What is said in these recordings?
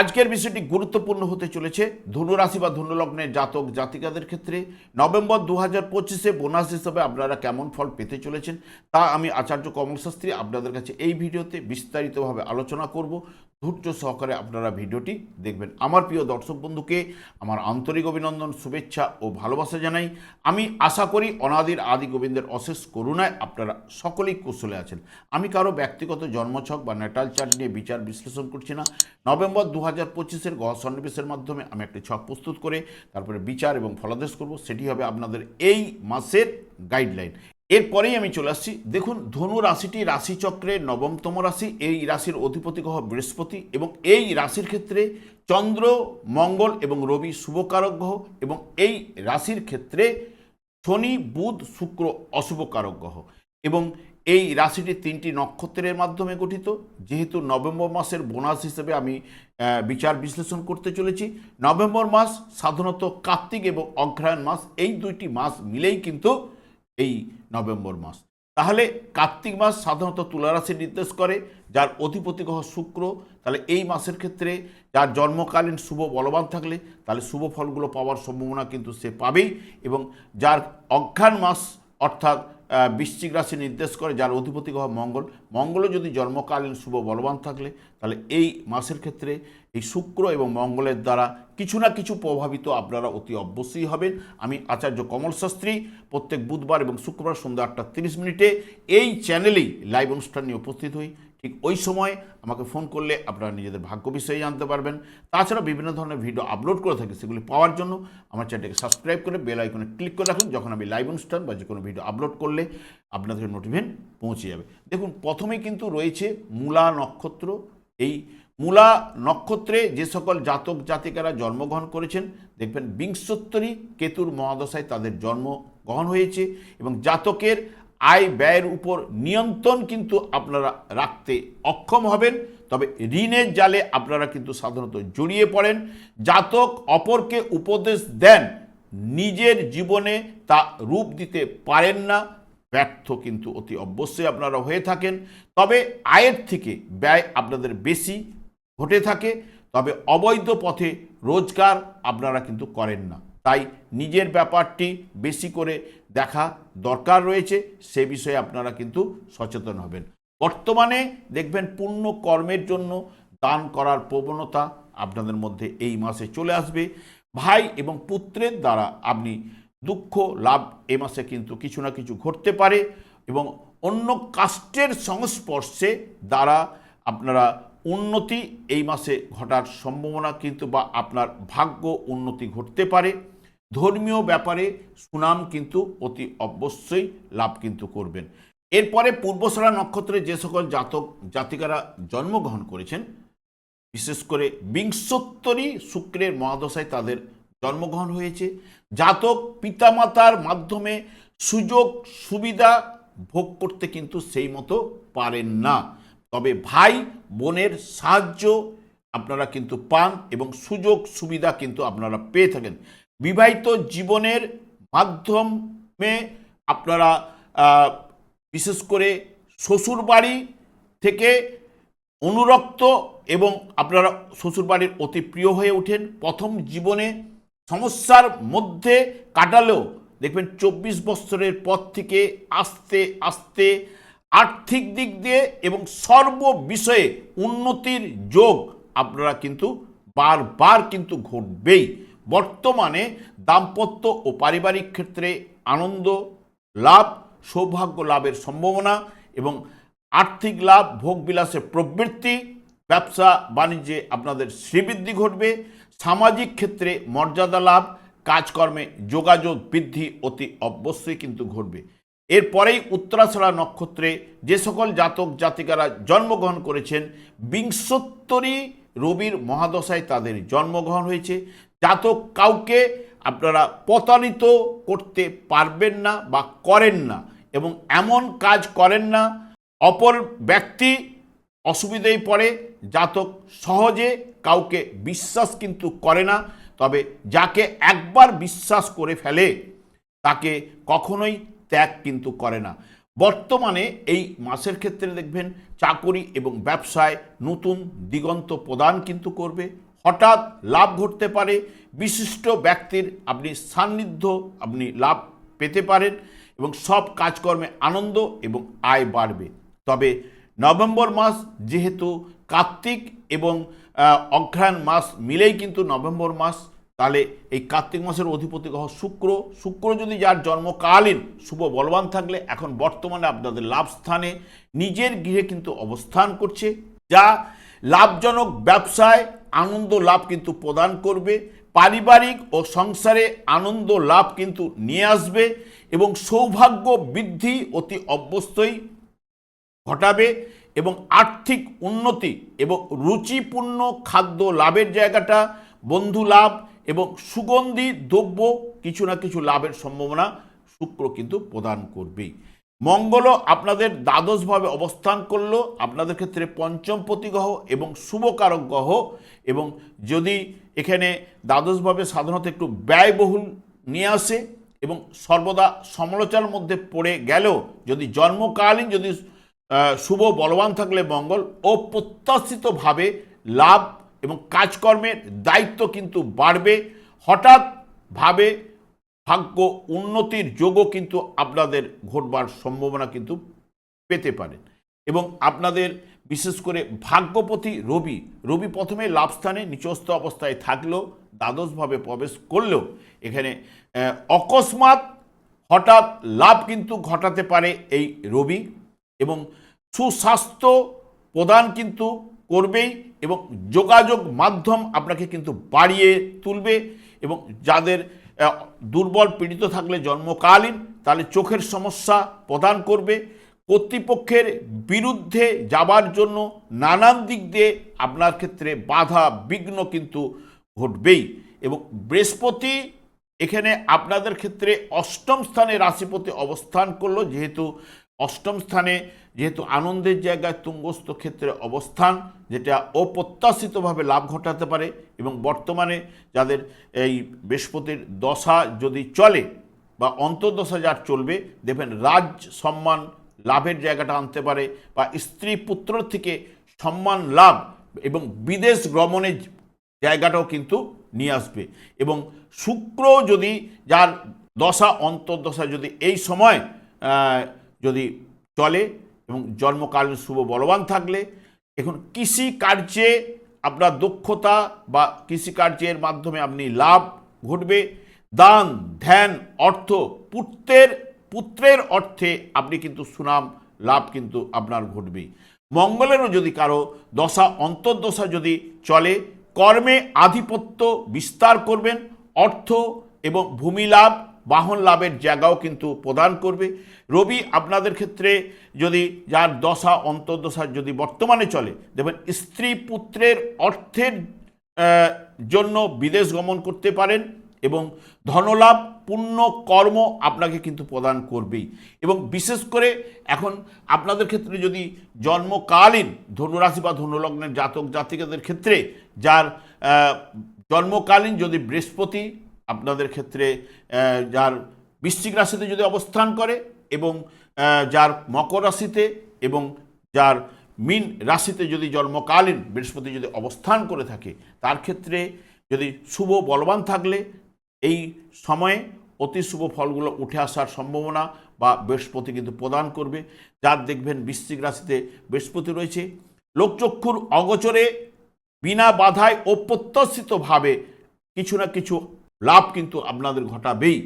আজকের বিষয়টি গুরুত্বপূর্ণ হতে চলেছে। ধনুরাশি বা ধনুলগ্নের জাতক, জাতিকাদের ক্ষেত্রে নভেম্বর দু হাজার পঁচিশে বোনাস হিসেবে আপনারা কেমন ফল পেতে চলেছেন তা আমি আচার্য কমল শাস্ত্রী আপনাদের কাছে এই ভিডিওতে বিস্তারিতভাবে আলোচনা করব। ধৈর্য সহকারে আপনারা ভিডিওটি দেখবেন। আমার প্রিয় দর্শক বন্ধুকে আমার আন্তরিক অভিনন্দন, শুভেচ্ছা ও ভালোবাসা জানাই। আমি আশা করি অনাদির আদি গোবিন্দের অশেষ করুণায় আপনারা সকলেই কুশলে আছেন। আমি কারও ব্যক্তিগত জন্মছক বা নেটাল চার্ট নিয়ে বিচার বিশ্লেষণ করছি না। নভেম্বর দু হাজার পঁচিশের গহ সন্নিবেশের মাধ্যমে আমি একটি ছক প্রস্তুত করে তারপরে বিচার এবং ফলাদেশ করব, সেটি হবে আপনাদের এই মাসের গাইডলাইন এরপরেই আমি চলে আসছি। দেখুন, ধনু রাশিটি রাশিচক্রের নবমতম রাশি, এই রাশির অধিপতি গ্রহ বৃহস্পতি এবং এই রাশির ক্ষেত্রে চন্দ্র, মঙ্গল এবং রবি শুভকারক গ্রহ এবং এই রাশির ক্ষেত্রে শনি, বুধ, শুক্র অশুভকারক গ্রহ এবং এই রাশিটি তিনটি নক্ষত্রের মাধ্যমে গঠিত। যেহেতু নভেম্বর মাসের বোনাস হিসেবে আমি বিচার বিশ্লেষণ করতে চলেছি। নভেম্বর মাস সাধারণত কার্তিক এবং অগ্রহায়ণ মাস, এই দুইটি মাস মিলেই কিন্তু এই নভেম্বর মাস। তাহলে কার্তিক মাস সাধারণত তুলারাশি নির্দেশ করে, যার অধিপতি গ্রহ শুক্র। তাহলে এই মাসের ক্ষেত্রে যার জন্মকালীন শুভ বলবান থাকলে, তাহলে শুভ ফলগুলো পাওয়ার সম্ভাবনা কিন্তু সে পাবেই। এবং যার অজ্ঞান মাস অর্থাৎ বৃশ্চিক রাশি নির্দেশ করে, যার অধিপতি গ্রহ মঙ্গল। মঙ্গলও যদি জন্মকালীন শুভ বলবান থাকলে, তাহলে এই মাসের ক্ষেত্রে এই শুক্র এবং মঙ্গলের দ্বারা কিছু না কিছু প্রভাবিত আপনারা অতি অবশ্যই হবেন। আমি আচার্য কমল শাস্ত্রী, প্রত্যেক বুধবার এবং শুক্রবার সন্ধ্যা আটটা তিরিশ মিনিটে এই চ্যানেলেই লাইভ অনুষ্ঠান নিয়ে উপস্থিত হই। ঠিক ওই সময় আমাকে ফোন করলে আপনারা নিজেদের ভাগ্য বিষয়ে জানতে পারবেন। তাছাড়া বিভিন্ন ধরনের ভিডিও আপলোড করে থাকি, সেগুলি পাওয়ার জন্য আমার চ্যানেলকে সাবস্ক্রাইব করে বেল আইকনে ক্লিক করে রাখুন, যখন আমি লাইভ অনুষ্ঠান বা যে কোনো ভিডিও আপলোড করলে আপনাদের নোটিফিকেশন পৌঁছে যাবে। দেখুন, প্রথমেই কিন্তু রয়েছে মূলা নক্ষত্র। এই মূলা নক্ষত্রে যে সকল জাতক জাতিকারা জন্মগ্রহণ করেছেন, দেখবেন বিংশোত্তরী কেতুর মহাদশায় তাদের জন্মগ্রহণ হয়েছে এবং জাতকের আয় ব্যয়ের উপর নিয়ন্ত্রণ কিন্তু আপনারা রাখতে অক্ষম হবেন। তবে ঋণের জালে আপনারা কিন্তু সাধারণত জড়িয়ে পড়েন। জাতক অপরকে উপদেশ দেন, নিজের জীবনে তা রূপ দিতে পারেন না। ব্যর্থ কিন্তু অতি অবশ্যই আপনারা হয়ে থাকেন। তবে আয়ের থেকে ব্যয় আপনাদের বেশি ঘটে থাকে। তবে অবৈধ পথে রোজগার আপনারা কিন্তু করেন না। তাই নিজের ব্যাপারটি বেশি করে দেখা দরকার রয়েছে, সে বিষয়ে আপনারা কিন্তু সচেতন হবেন। বর্তমানে দেখবেন পূর্ণ কর্মের জন্য দান করার প্রবণতা আপনাদের মধ্যে এই মাসে চলে আসবে। ভাই এবং পুত্রের দ্বারা আপনি দুঃখ, লাভ এ মাসে কিন্তু কিছু না কিছু ঘটতে পারে এবং অন্য কাস্টের সংস্পর্শে দ্বারা আপনারা উন্নতি এই মাসে ঘটার সম্ভাবনা কিন্তু বা আপনার ভাগ্য উন্নতি ঘটতে পারে। ধর্মীয় ব্যাপারে সুনাম কিন্তু অতি অবশ্যই লাভ কিন্তু করবেন। এরপরে পূর্বসরা নক্ষত্রে যে সকল জাতক, জাতিকারা জন্মগ্রহণ করেছেন, বিশেষ করে বিংশোত্তরী শুক্রের মহাদশায় তাদের জন্মগ্রহণ হয়েছে। জাতক পিতামাতার মাধ্যমে সুযোগ, সুবিধা ভোগ করতে কিন্তু সেই মতো পারেন না। তবে ভাই বোনের সাহায্য আপনারা কিন্তু পান এবং সুযোগ, সুবিধা কিন্তু আপনারা পেয়ে থাকেন। বিবাহিত জীবনের মাধ্যমে আপনারা বিশেষ করে শ্বশুরবাড়ি থেকে অনুরক্ত এবং আপনারা শ্বশুরবাড়ির অতি প্রিয় হয়ে ওঠেন। প্রথম জীবনে সমস্যার মধ্যে কাটালেও দেখবেন চব্বিশ বছরের পর থেকে আস্তে আস্তে আর্থিক দিক দিয়ে এবং সর্ব বিষয়ে উন্নতির যোগ আপনারা কিন্তু বারবার কিন্তু ঘটবেই। বর্তমানে দাম্পত্য ও পারিবারিক ক্ষেত্রে আনন্দ, লাভ, সৌভাগ্য লাভের সম্ভাবনা এবং আর্থিক লাভ ভোগবিলাসের প্রবৃত্তি, ব্যবসা, বাণিজ্যে আপনাদের শ্রীবৃদ্ধি ঘটবে। সামাজিক ক্ষেত্রে মর্যাদা লাভ, কাজকর্মে যোগাযোগ বৃদ্ধি অতি অবশ্যই কিন্তু ঘটবে। এরপরেই উত্তরাছড়া নক্ষত্রে যে সকল জাতক জাতিকারা জন্মগ্রহণ করেছেন, বিংশোত্তরী রবির মহাদশায় তাদের জন্মগ্রহণ হয়েছে। জাতক কাউকে আপনারা প্রতারিত করতে পারবেন না বা করেন না এবং এমন কাজ করেন না, অপর ব্যক্তি অসুবিধায় পড়ে, জাতক সহজে কাউকে বিশ্বাস কিন্তু করে না, তবে যাকে একবার বিশ্বাস করে ফেলে, তাকে কখনোই ত্যাগ কিন্তু করে না। বর্তমানে এই মাসের ক্ষেত্রে দেখবেন চাকরি এবং ব্যবসায় নতুন দিগন্ত প্রদান কিন্তু করবে। হঠাৎ লাভ ঘটতে পারে। বিশিষ্ট ব্যক্তির আপনি সান্নিধ্য আপনি লাভ পেতে পারেন এবং সব কাজকর্মে আনন্দ এবং আয় বাড়বে। তবে নভেম্বর মাস যেহেতু কার্তিক এবং আহ, অঘ্রায়ণ মাস মিলেই কিন্তু নভেম্বর মাস তাহলে এই কার্তিক মাসের অধিপতি গ্রহ শুক্র। শুক্র যদি যার জন্মকালীন শুভ বলবান থাকলে এখন বর্তমানে আপনাদের লাভ স্থানে নিজের গৃহে কিন্তু অবস্থান করছে। যা লাভজনক ব্যবসায় আনন্দ লাভ কিন্তু প্রদান করবে, পারিবারিক ও সংসারে আনন্দ লাভ কিন্তু নিয়ে আসবে এবং সৌভাগ্য বৃদ্ধি অতি অবশ্যই ঘটাবে এবং আর্থিক উন্নতি এবং রুচিপূর্ণ খাদ্য লাভের জায়গাটা বন্ধু লাভ এবং সুগন্ধি দ্রব্য কিছু না কিছু লাভের সম্ভাবনা শুক্র কিন্তু প্রদান করবেই। মঙ্গলও আপনাদের দ্বাদশভাবে অবস্থান করল, আপনাদের ক্ষেত্রে পঞ্চম প্রতিগ্রহ এবং শুভকারক গ্রহ। এবং যদি এখানে দ্বাদশভাবে সাধারণত একটু ব্যয়বহুল নিয়ে আসে এবং সর্বদা সমালোচনার মধ্যে পড়ে গেলেও, যদি জন্মকালীন যদি শুভ বলবান থাকলে মঙ্গল, অপ্রত্যাশিতভাবে লাভ এবং কাজকর্মের দায়িত্ব কিন্তু বাড়বে। হঠাৎভাবে ভাগ্য উন্নতির যোগও কিন্তু আপনাদের ঘটবার সম্ভাবনা কিন্তু পেতে পারেন এবং আপনাদের বিশেষ করে ভাগ্যপতি রবি রবি প্রথমে লাভস্থানে নিচস্থ অবস্থায় থাকলেও দ্বাদশভাবে প্রবেশ করলেও এখানে অকস্মাৎ হঠাৎ লাভ কিন্তু ঘটাতে পারে এই রবি এবং সুস্বাস্থ্য প্রদান কিন্তু করবেই এবং যোগাযোগ মাধ্যম আপনাকে কিন্তু বাড়িয়ে তুলবে এবং যাদের দুর্বল পীড়িত থাকলে জন্মকালীন, তাহলে চোখের সমস্যা প্রদান করবে। কর্তৃপক্ষের বিরুদ্ধে যাবার জন্য নানান দিক দিয়ে আপনার ক্ষেত্রে বাধা বিঘ্ন কিন্তু ঘটবেই। এবং বৃহস্পতি এখানে আপনাদের ক্ষেত্রে অষ্টম স্থানে রাশিপতি অবস্থান করল, যেহেতু অষ্টম স্থানে যেহেতু আনন্দের জায়গায় তুঙ্গস্থ ক্ষেত্রে অবস্থান, যেটা অপ্রত্যাশিতভাবে লাভ ঘটাতে পারে এবং বর্তমানে যাদের এই বৃহস্পতির দশা যদি চলে বা অন্তর্দশা যার চলবে, দেখবেন রাজ সম্মান লাভের জায়গাটা আনতে পারে বা স্ত্রী পুত্র থেকে সম্মান লাভ এবং বিদেশ ভ্রমণের জায়গাটাও কিন্তু নিয়ে আসবে। এবং শুক্র যদি যার দশা, অন্তর্দশা যদি এই সময় যদি চলে এবং জন্মকালীন শুভ বলবান থাকলে এখন কৃষি কার্যে আপনার দক্ষতা বা কৃষি কার্যের মাধ্যমে আপনি লাভ ঘটবে। দান, ধ্যান, অর্থ, পুত্রের পুত্রের অর্থে আপনি কিন্তু সুনাম, লাভ কিন্তু আপনার ঘটবে মঙ্গলেরও যদি কারও দশা, অন্তর্দশা যদি চলে, কর্মে আধিপত্য বিস্তার করবেন, অর্থ এবং ভূমি লাভ বাহন লাভের জায়গাও কিন্তু প্রদান করবে। রবি, আপনাদের ক্ষেত্রে যদি যার দশা, অন্তর্দশা যদি বর্তমানে চলে, দেখবেন স্ত্রী পুত্রের অর্থের জন্য বিদেশ গমন করতে পারেন এবং ধনলাভ, পুণ্য, কর্ম আপনাকে কিন্তু প্রদান করবেই। এবং বিশেষ করে এখন আপনাদের ক্ষেত্রে যদি জন্মকালীন ধনুরাশি বা ধনুলগ্নের জাতক জাতিকাদের ক্ষেত্রে যার জন্মকালীন যদি বৃহস্পতি আপনাদের ক্ষেত্রে যার বৃশ্চিক রাশিতে যদি অবস্থান করে এবং যার মকর রাশিতে এবং যার মিন রাশিতে যদি জন্মকালীন বৃহস্পতি যদি অবস্থান করে থাকে, তার ক্ষেত্রে যদি শুভ বলবান থাকলে এই সময়ে অতি শুভ ফলগুলো উঠে আসার সম্ভাবনা বা বৃহস্পতি কিন্তু প্রদান করবে। যার দেখবেন বৃশ্চিক রাশিতে বৃহস্পতি রয়েছে, লোকচক্ষুর অগোচরে বিনা বাধায় অপ্রত্যাশিতভাবে কিছু না কিছু লাভ কিন্তু আপনাদের ঘটাবেই।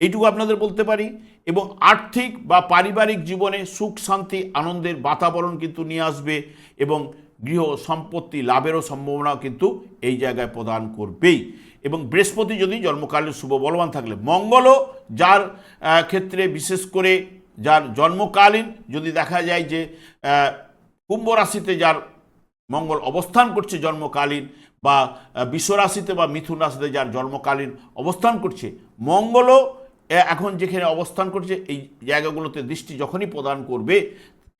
এইটুকু আপনাদের বলতে পারি। এবং আর্থিক বা পারিবারিক জীবনে সুখ, শান্তি, আনন্দের বাতাবরণ কিন্তু নিয়ে আসবে এবং গৃহ সম্পত্তি লাভেরও সম্ভাবনা কিন্তু এই জায়গায় প্রদান করবেই। এবং বৃহস্পতি যদি জন্মকালের শুভ বলবান থাকলে, মঙ্গলও যার ক্ষেত্রে বিশেষ করে যার জন্মকালীন যদি দেখা যায় যে কুম্ভ রাশিতে যার মঙ্গল অবস্থান করছে জন্মকালীন বা বিশ্বরাশিতে বা মিথুন রাশিতে যার জন্মকালীন অবস্থান করছে, মঙ্গলও এখন যেখানে অবস্থান করছে, এই জায়গাগুলোতে দৃষ্টি যখনই প্রদান করবে,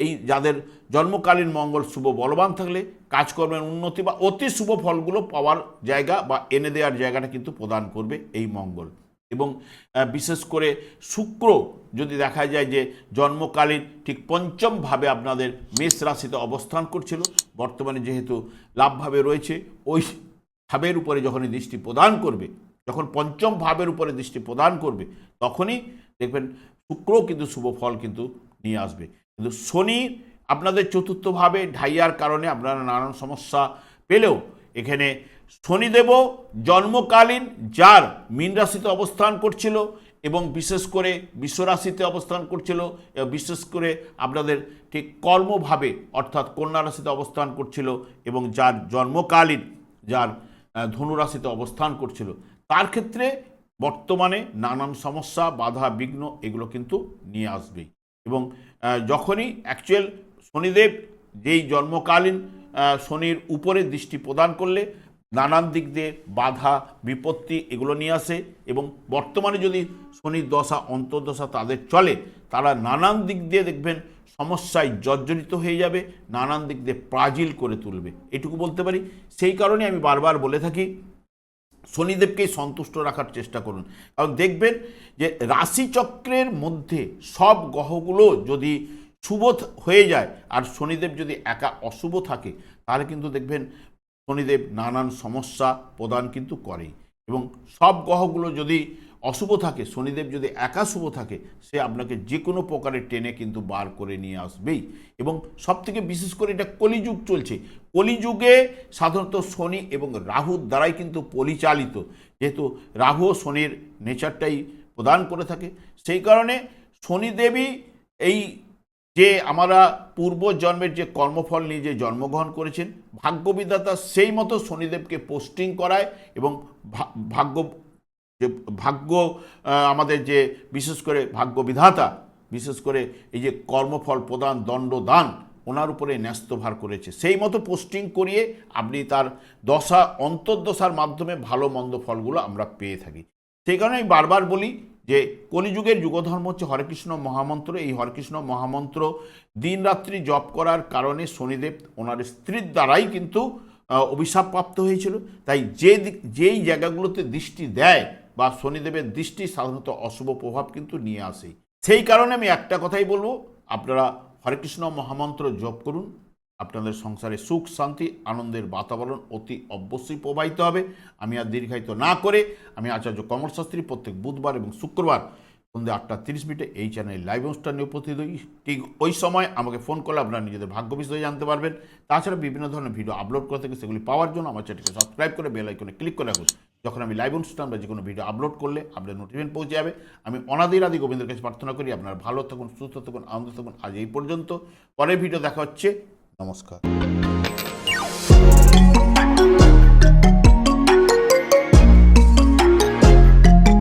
এই যাদের জন্মকালীন মঙ্গল শুভ বলবান থাকলে, কাজকর্মের উন্নতি বা অতি শুভ ফলগুলো পাওয়ার জায়গা বা এনে দেওয়ার জায়গাটা কিন্তু প্রদান করবে এই মঙ্গল। এবং বিশেষ করে শুক্র যদি দেখা যায় যে জন্মকালীন ঠিক পঞ্চমভাবে আপনাদের মেষ রাশিতে অবস্থান করছিল, বর্তমানে যেহেতু লাভভাবে রয়েছে, ওই ভাবের উপরে যখনই দৃষ্টি প্রদান করবে, যখন পঞ্চম ভাবের উপরে দৃষ্টি প্রদান করবে, তখনই দেখবেন শুক্র কিন্তু শুভ ফল কিন্তু নিয়ে আসবে। কিন্তু শনি আপনাদের চতুর্থভাবে ঢাইয়ার কারণে আপনারা নানান সমস্যা পেলেও এখানে শনিদেবও জন্মকালীন যার মীন রাশিতে অবস্থান করছিল এবং বিশেষ করে বিশ্বরাশিতে অবস্থান করছিল বিশেষ করে আপনাদের ঠিক কর্মভাবে, অর্থাৎ কন্যা রাশিতে অবস্থান করছিল এবং যার জন্মকালীন, যার ধনুরাশিতে অবস্থান করছিল। তার ক্ষেত্রে বর্তমানে নানান সমস্যা, বাধা, বিঘ্ন এগুলো কিন্তু নিয়ে আসবেই। এবং যখনই অ্যাকচুয়াল শনিদেব যেই জন্মকালীন শনির উপরে দৃষ্টি প্রদান করলে নানান দিক দিয়ে বাধা, বিপত্তি এগুলো নিয়ে আসে এবং বর্তমানে যদি শনির দশা, অন্তর্দশা তাদের চলে, তারা নানান দিক দিয়ে দেখবেন সমস্যায় জর্জরিত হয়ে যাবে, নানান দিক দিয়ে প্রাজিল করে তুলবে। এটুকু বলতে পারি। সেই কারণে আমি বারবার বলে থাকি শনিদেবকেই সন্তুষ্ট রাখার চেষ্টা করুন। কারণ দেখবেন যে রাশিচক্রের মধ্যে সব গ্রহগুলো যদি শুভ হয়ে যায়, আর শনিদেব যদি একা অশুভ থাকে, তাহলে কিন্তু দেখবেন শনিদেব নানান সমস্যা প্রদান কিন্তু করেই। এবং সব গ্রহগুলো যদি অশুভ থাকে, শনিদেব যদি একা শুভ থাকে, সে আপনাকে যে কোনো প্রকারের টেনে কিন্তু বার করে নিয়ে আসবেই। এবং সবথেকে বিশেষ করে এটা কলিযুগ চলছে। কলিযুগে সাধারণত শনি এবং রাহুর দ্বারাই কিন্তু পরিচালিত। যেহেতু রাহু ও শনির নেচারটাই প্রদান করে থাকে। সেই কারণে শনিদেবই এই যে আমরা পূর্ব জন্মের যে কর্মফল নিয়ে যে জন্মগ্রহণ করেছেন, ভাগ্যবিধাতা সেই মতো শনিদেবকে পোস্টিং করায় এবং ভাগ্য, যে ভাগ্য আমাদের যে বিশেষ করে ভাগ্য বিধাতা বিশেষ করে এই যে কর্মফল প্রদান, দণ্ড দান, ওনার উপরে ন্যস্তভার করেছে। সেই মতো পোস্টিং করিয়ে আপনি তার দশা, অন্তর্দশার মাধ্যমে ভালো, মন্দ ফলগুলো আমরা পেয়ে থাকি। সেই কারণে আমি বারবার বলি যে কলিযুগের যুগধর্ম হচ্ছে হরেকৃষ্ণ মহামন্ত্র। এই হরেকৃষ্ণ মহামন্ত্র দিন রাত্রি জপ করার কারণে শনিদেব ওনার স্ত্রীর দ্বারাই কিন্তু আহ, অভিশাপপ্রাপ্ত হয়েছিল। তাই যে যেই জায়গাগুলোতে দৃষ্টি দেয় বা শনিদেবের দৃষ্টি সাধারণত অশুভ প্রভাব কিন্তু নিয়ে আসে। সেই কারণে আমি একটা কথাই বলব আপনারা হরেকৃষ্ণ মহামন্ত্র জপ করুন। আপনাদের সংসারে সুখ, শান্তি, আনন্দের বাতাবরণ অতি অবশ্যই প্রবাহিত হবে। আমি আর দীর্ঘায়িত না করে আমি আচার্য কমল শাস্ত্রী প্রত্যেক বুধবার এবং শুক্রবার সন্ধ্যে আটটা তিরিশ মিনিটে এই চ্যানেলে লাইভ অনুষ্ঠান উপস্থিত হই। ঠিক ওই সময় আমাকে ফোন করলে আপনারা নিজেদের ভাগ্য বিষয়ে জানতে পারবেন। তাছাড়া বিভিন্ন ধরনের ভিডিও আপলোড করে থেকে সেগুলি পাওয়ার জন্য আমার চ্যানেলকে সাবস্ক্রাইব করে বেল আইকনে ক্লিক করে রাখুন। যখন আমি লাইভ অনুষ্ঠান বা যে কোনো ভিডিও আপলোড করলে আপনার নোটিফিকেশন পৌঁছে যাবে। আমি অনাদির আদি গোবিন্দের কাছে প্রার্থনা করি, আপনারা ভালো থাকুন, সুস্থ থাকুন, আনন্দ থাকুন। আজ এই পর্যন্ত। পরের ভিডিও দেখা হচ্ছে। নমস্কার।